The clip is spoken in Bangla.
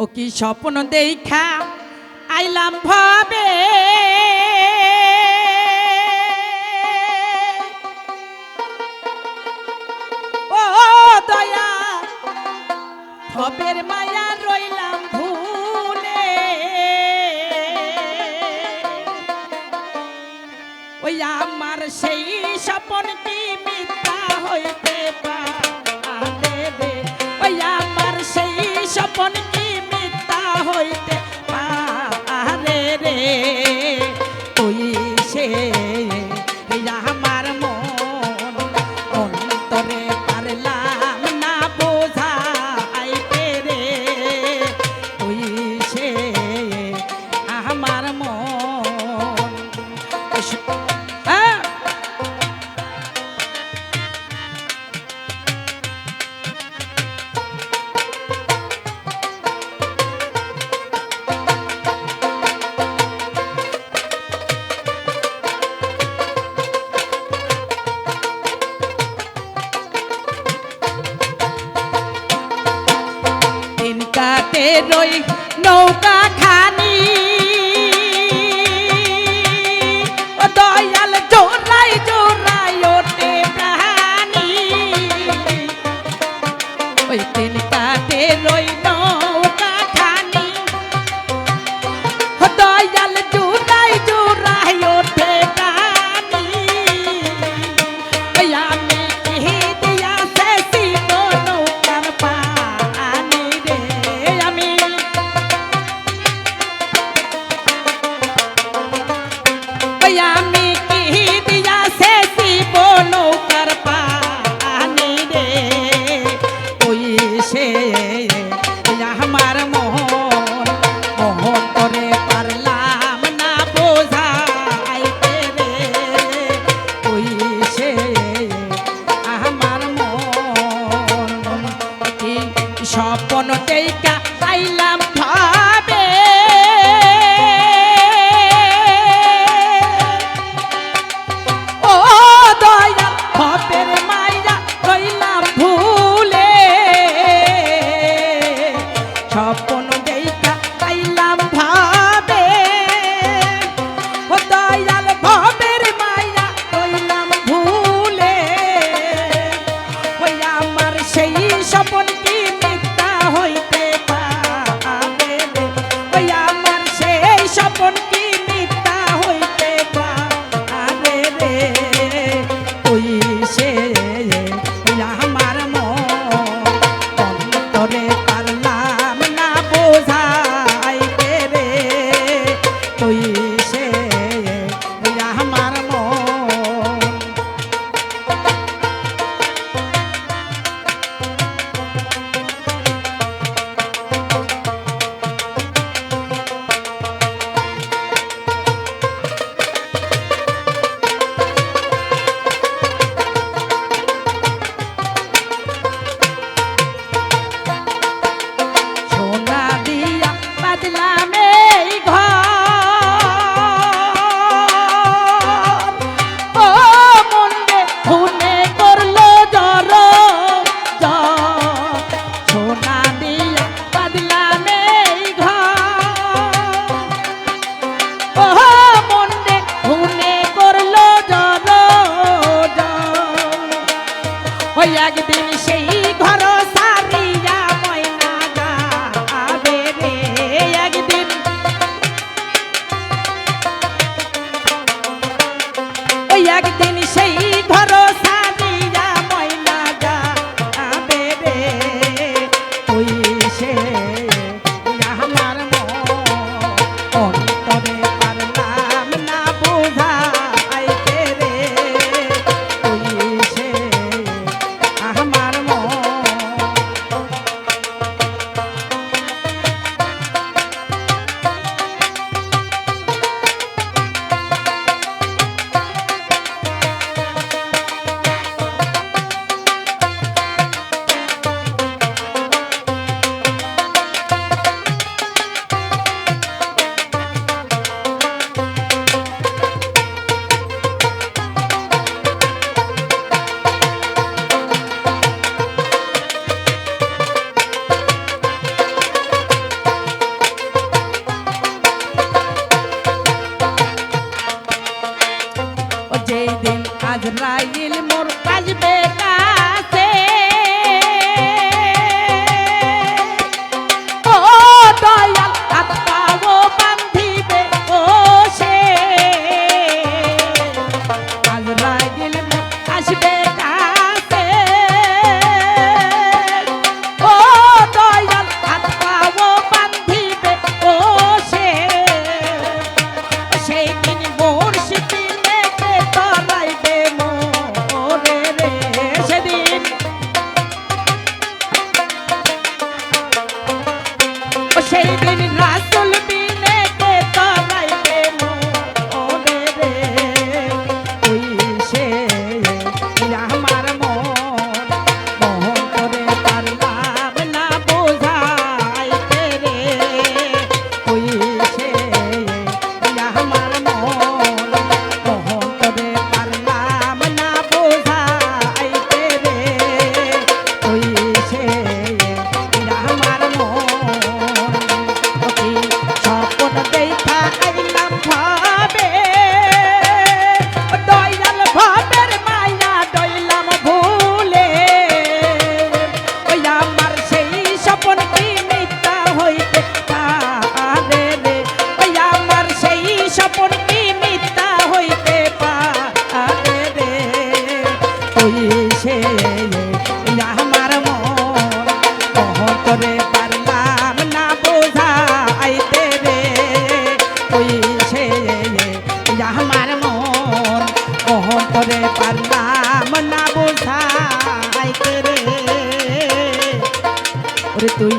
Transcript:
ও কি স্বপ্ন দেখা আইলাম ভাবে? ও দয়া, ভবের মায়া রইলাম ভুলে। ওই আমার সেই স্বপন কি রই নৌকা স্বপ্ন টেকা আজরাইল মোর কাজবে সেই দিন রাসুল তুই ছেলে আমার মন তরে পারলাম না বোঝা আইতে রে তুই ছেলে আমার মন তরে পারলাম না বোঝা আইতে রে তুই